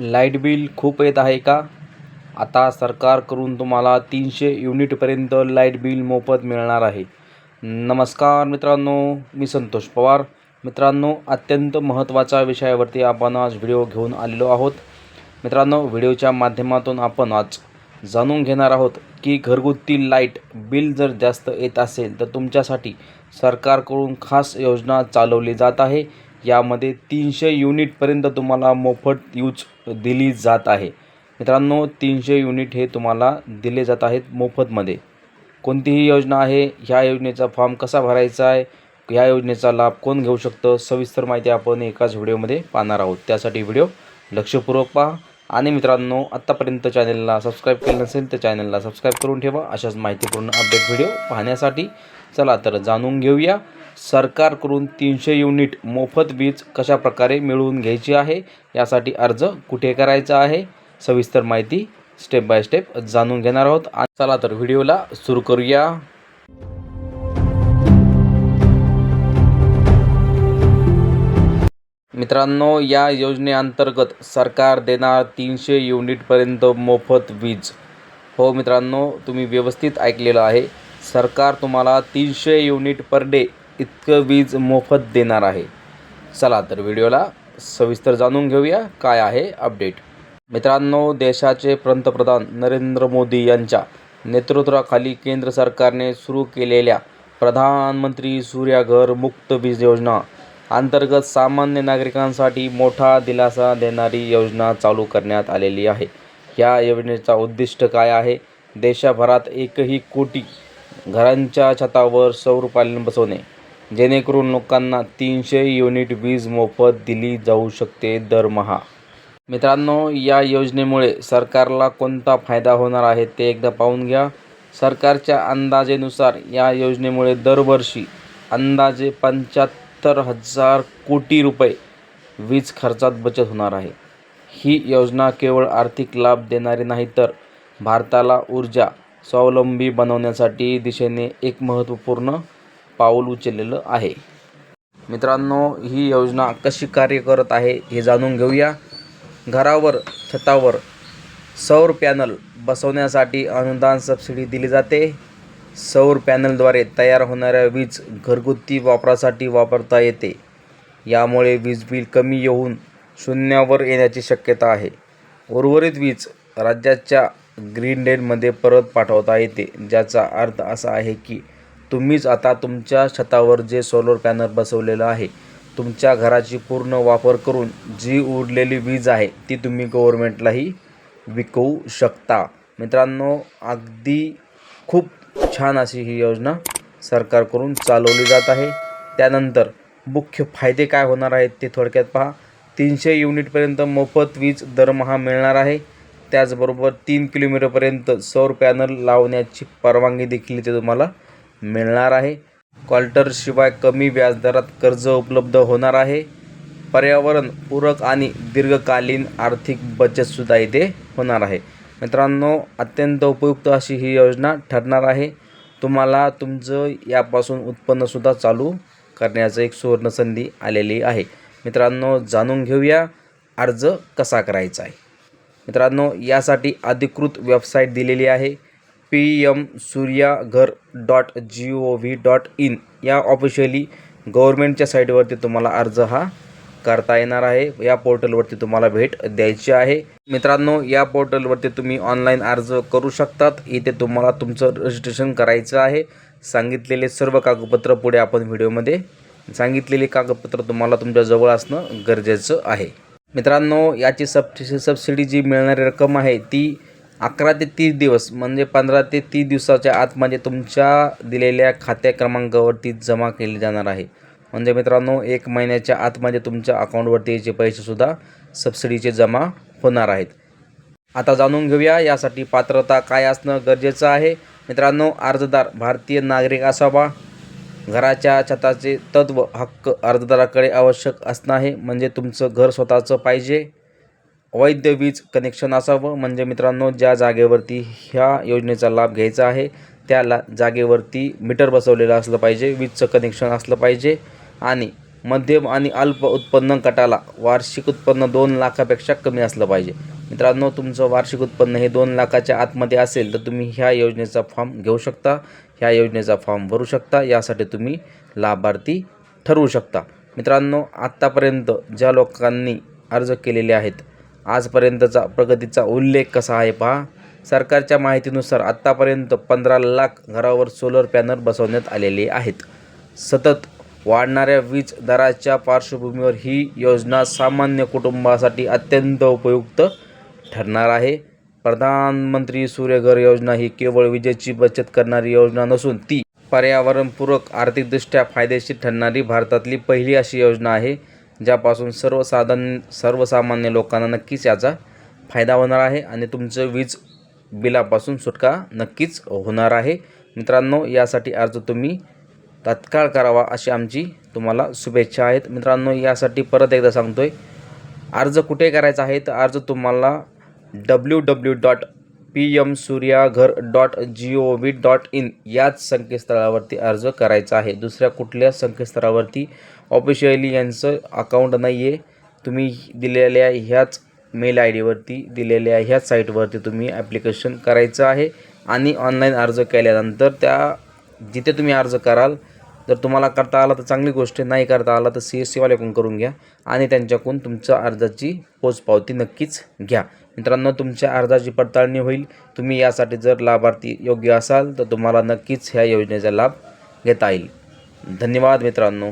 Light bill खूप येत आहे का? आता सरकारकडून तुम्हाला तीनशे युनिटपर्यंत लाइट बिल मोफत मिळणार आहे. नमस्कार मित्रांनो मी संतोष पवार. मित्रांनो अत्यंत महत्त्वाच्या विषयावरती आपण आज व्हिडिओ घेऊन आलेलो आहोत. मित्रांनो व्हिडिओच्या माध्यमातून आपण आज जाणून घेणार आहोत की घरगुती लाइट बिल जर जास्त येत असेल तर तुमच्यासाठी सरकारकडून खास योजना चालवली जात आहे. यामध्ये तीनशे युनिटपर्यंत तुम्हाला मोफत यूज दिली जात आहे. मित्रांनो तीनशे युनिट हे तुम्हाला दिले जात आहेत मोफतमध्ये. कोणतीही योजना आहे ह्या योजनेचा फॉर्म कसा भरायचा आहे ह्या योजनेचा लाभ कोण घेऊ शकतं सविस्तर माहिती आपण एकाच व्हिडिओमध्ये पाहणार आहोत. त्यासाठी व्हिडिओ लक्षपूर्वक पहा. आणि मित्रांनो आत्तापर्यंत चॅनलला सबस्क्राईब केलं नसेल तर चॅनलला सबस्क्राईब करून ठेवा. अशाच माहितीपूर्ण अपडेट व्हिडिओ पाहण्यासाठी चला तर जाणून घेऊया. सरकारकडून तीनशे युनिट मोफत वीज कशाप्रकारे मिळवून घ्यायची आहे यासाठी अर्ज कुठे करायचा आहे? सविस्तर माहिती स्टेप बाय स्टेप जाणून घेणार आहोत. आणि चला तर व्हिडिओला सुरू करूया. मित्रांनो या योजनेअंतर्गत सरकार देणार तीनशे युनिटपर्यंत मोफत वीज. हो मित्रांनो तुम्ही व्यवस्थित ऐकलेलं आहे. सरकार तुम्हाला तीनशे युनिट पर डे इतकं वीज मोफत देणार आहे. चला तर व्हिडिओला सविस्तर जाणून घेऊया काय आहे अपडेट. मित्रांनो देशाचे पंतप्रधान नरेंद्र मोदी यांच्या नेतृत्वाखाली केंद्र सरकारने सुरू केलेल्या प्रधानमंत्री सूर्याघर मुक्त वीज योजना अंतर्गत सामान्य नागरिकांसाठी मोठा दिलासा देणारी योजना चालू करण्यात आलेली आहे. या योजनेचा उद्दिष्ट काय आहे? देशभरात एकही कोटी घरांच्या छतावर सौर पॅनल बसवणे जेणेकरून लोकांना तीनशे युनिट वीज मोफत दिली जाऊ शकते दरमहा. मित्रांनो या योजनेमुळे सरकारला कोणता फायदा होणार आहे ते एकदा पाहून घ्या. सरकारच्या अंदाजेनुसार या योजनेमुळे दरवर्षी अंदाजे पंच्याहत्तर हजार कोटी रुपये वीज खर्चात बचत होणार आहे. ही योजना केवळ आर्थिक लाभ देणारी नाही तर भारताला ऊर्जा स्वावलंबी बनवण्यासाठी दिशेने एक महत्त्वपूर्ण पाऊल उचललेलं आहे. मित्रांनो ही योजना कशी कार्य करत आहे हे जाणून घेऊया. घरावर छतावर सौर पॅनल बसवण्यासाठी अनुदान सबसिडी दिली जाते. सौर पॅनलद्वारे तयार होणाऱ्या वीज घरगुती वापरासाठी वापरता येते. यामुळे वीज बिल कमी येऊन शून्यावर येण्याची शक्यता आहे. उर्वरित वीज राज्याच्या ग्रीन डेनमध्ये परत पाठवता येते ज्याचा अर्थ असा आहे की तुम्हीच आता तुमच्या छतावर जे सोलर पॅनल बसवलेलं आहे तुमच्या घराची पूर्ण वापर करून जी उरलेली वीज आहे ती तुम्ही गव्हर्मेंटलाही विकवू शकता. मित्रांनो अगदी खूप छान अशी ही योजना सरकारकडून चालवली जात आहे. त्यानंतर मुख्य फायदे काय होणार आहेत ते थोडक्यात पहा. तीनशे युनिटपर्यंत मोफत वीज दरमहा मिळणार आहे. त्याचबरोबर तीन किलोमीटरपर्यंत सौर पॅनल लावण्याची परवानगी देखील इथे तुम्हाला मिळणार आहे. क्वाल्टरशिवाय कमी व्याजदरात कर्ज उपलब्ध होणार आहे. पर्यावरण पूरक आणि दीर्घकालीन आर्थिक बचतसुद्धा इथे होणार आहे. मित्रांनो अत्यंत उपयुक्त अशी ही योजना ठरणार आहे. तुम्हाला तुमचं यापासून उत्पन्नसुद्धा चालू करण्याचं एक सुवर्णसंधी आलेली आहे. मित्रांनो जाणून घेऊया अर्ज कसा करायचा आहे. मित्रांनो यासाठी अधिकृत वेबसाईट दिलेली आहे. P M Surya Ghar dot G O V dot in या ऑफिशियली गव्हर्मेंटच्या साईटवरती तुम्हाला अर्ज हा करता येणार आहे. या पोर्टलवरती तुम्हाला भेट द्यायची आहे. मित्रांनो या पोर्टलवरती तुम्ही ऑनलाईन अर्ज करू शकतात. इथे तुम्हाला तुमचं रजिस्ट्रेशन करायचं आहे. सांगितलेले सर्व कागदपत्र पुढे आपण व्हिडिओमध्ये सांगितलेले कागदपत्र तुम्हाला तुमच्याजवळ असणं गरजेचं आहे. मित्रांनो याची सबसि सबसिडी जी मिळणारी रक्कम आहे ती अकरा ते तीस दिवस म्हणजे पंधरा ते तीस दिवसाच्या आतमध्ये म्हणजे तुमच्या दिलेल्या खात्या क्रमांकावरती जमा केली जाणार आहे. म्हणजे मित्रांनो एक महिन्याच्या आतमध्ये म्हणजे तुमच्या अकाउंटवरती याचे पैसेसुद्धा सबसिडीचे जमा होणार आहेत. आता जाणून घेऊया यासाठी पात्रता काय असणं गरजेचं आहे. मित्रांनो अर्जदार भारतीय नागरिक असावा. घराच्या छताचे तत्व हक्क अर्जदाराकडे आवश्यक असणं आहे. म्हणजे तुमचं घर स्वतःचं पाहिजे. वैध वीज कनेक्शन असावं. म्हणजे मित्रांनो ज्या जागेवरती ह्या योजनेचा लाभ घ्यायचा आहे त्या ला जागेवरती मीटर बसवलेलं असलं पाहिजे वीजचं कनेक्शन असलं पाहिजे. आणि मध्यम आणि अल्प उत्पन्न गटाला वार्षिक उत्पन्न दोन लाखापेक्षा कमी असलं पाहिजे. मित्रांनो तुमचं वार्षिक उत्पन्न हे दोन लाखाच्या आतमध्ये असेल तर तुम्ही ह्या योजनेचा फॉर्म घेऊ शकता. ह्या योजनेचा फॉर्म भरू शकता. यासाठी तुम्ही लाभार्थी ठरवू शकता. मित्रांनो आत्तापर्यंत ज्या लोकांनी अर्ज केलेले आहेत आजपर्यंतचा प्रगतीचा उल्लेख कसा आहे पहा. सरकारच्या माहितीनुसार आत्तापर्यंत पंधरा लाख घरावर सोलर पॅनल बसवण्यात आलेले आहेत. सतत वाढणाऱ्या वीज दराच्या पार्श्वभूमीवर ही योजना सामान्य कुटुंबासाठी अत्यंत उपयुक्त ठरणार आहे. प्रधानमंत्री सूर्यघर योजना ही केवळ विजेची बचत करणारी योजना नसून ती पर्यावरणपूरक आर्थिकदृष्ट्या फायदेशीर ठरणारी भारतातली पहिली अशी योजना आहे. ज्यापासून सर्वसाधारण सर्वसामान्य लोकांना नक्कीच याचा फायदा होणार आहे आणि तुमचं वीज बिलापासून सुटका नक्कीच होणार आहे. मित्रांनो यासाठी अर्ज तुम्ही तात्काळ करावा अशी आमची तुम्हाला शुभेच्छा आहेत. मित्रांनो यासाठी परत एकदा सांगतोय अर्ज कुठे करायचा आहे तर अर्ज तुम्हाला W W dot P M Suryaghar dot G O V dot in याच संकेतस्थळावरती अर्ज करायचा आहे. दुसऱ्या कुठल्या संकेतस्थळावरती? ऑफिशियली यांचं अकाउंट नाही आहे तुम्ही दिलेल्या ह्याच मेल आय डीवरती दिलेल्या ह्याच साईटवरती तुम्ही ॲप्लिकेशन करायचं आहे आणि ऑनलाईन अर्ज केल्यानंतर त्या जिथे तुम्ही अर्ज कराल जर तुम्हाला करता आला तर चांगली गोष्ट आहे नाही करता आला तर सी एस सीवाल्याकडून करून घ्या आणि त्यांच्याकडून तुमच्या अर्जाची पोचपावती नक्कीच घ्या. मित्रांनो तुमच्या अर्जाची पडताळणी होईल. तुम्ही यासाठी जर लाभार्थी योग्य असाल तर तुम्हाला नक्कीच ह्या योजनेचा लाभ घेता येईल. धन्यवाद मित्रांनो.